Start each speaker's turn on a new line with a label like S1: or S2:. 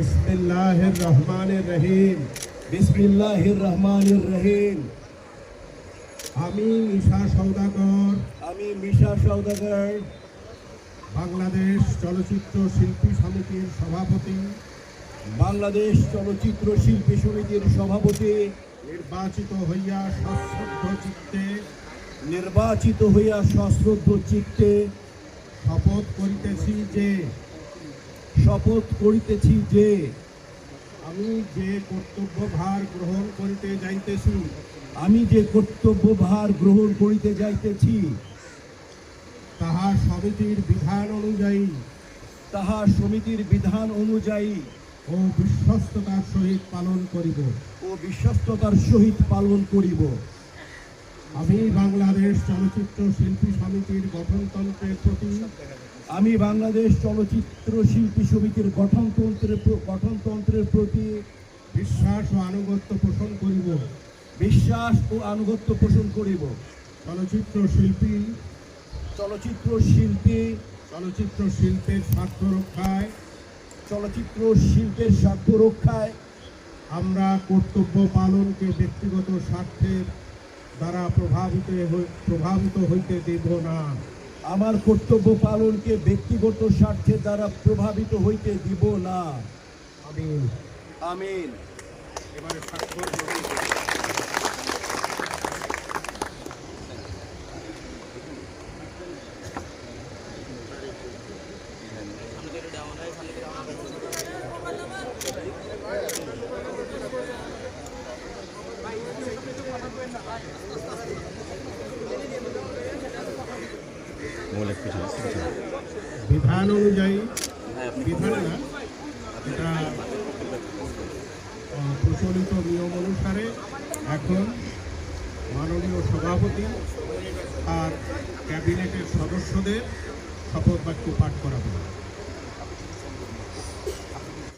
S1: বিসমিল্লাহির রহমানির রহিম।
S2: বিসমিল্লাহির রহমানির রহিম।
S1: আমি মিশা সৌদাগর
S2: আমি মিশা সৌদাগর
S1: বাংলাদেশ চলচ্চিত্র শিল্পী সমিতির সভাপতি।
S2: বাংলাদেশ চলচ্চিত্র শিল্পী সমিতির সভাপতি।
S1: নির্বাচিত হইয়া সশ্রদ্ধ চিত্তে।
S2: নির্বাচিত হইয়া সশ্রদ্ধ চিত্তে।
S1: শপথ করিতেছি যে
S2: শপথ করিতেছি যে
S1: আমি যে কর্তব্যভার গ্রহণ করিতে যাইতেছি
S2: আমি যে কর্তব্যভার গ্রহণ করিতে যাইতেছি
S1: তাহা সমিতির বিধান অনুযায়ী
S2: তাহা সমিতির বিধান অনুযায়ী
S1: ও বিশ্বস্ততার সহিত পালন করিব।
S2: ও বিশ্বস্ততার সহিত পালন করিব।
S1: আমি বাংলাদেশ চলচ্চিত্র শিল্পী সমিতির গঠনতন্ত্রের প্রতি
S2: আমি বাংলাদেশ চলচ্চিত্র শিল্পী সমিতির গঠনতন্ত্রের গঠনতন্ত্রের প্রতি
S1: বিশ্বাস ও আনুগত্য পোষণ করিব।
S2: বিশ্বাস ও আনুগত্য পোষণ করিব।
S1: চলচ্চিত্র শিল্পী
S2: চলচ্চিত্র শিল্পী,
S1: চলচ্চিত্র শিল্পের স্বার্থ রক্ষায়,
S2: চলচ্চিত্র শিল্পের স্বার্থ রক্ষায়
S1: আমরা কর্তব্য পালনকে ব্যক্তিগত স্বার্থের দ্বারা প্রভাবিত প্রভাবিত হইতে দেব না।
S2: আমার কর্তব্য পালনকে ব্যক্তিগত স্বার্থের দ্বারা প্রভাবিত হইতে দিব না।
S1: আমি
S2: আমিন।
S1: স্বাক্ষর করি। বিধান অনুযায়ী, বিধান এটা প্রচলিত নিয়ম অনুসারে এখন মাননীয় সভাপতি আর ক্যাবিনেটের সদস্যদের শপথ বাক্য পাঠ করা হবে।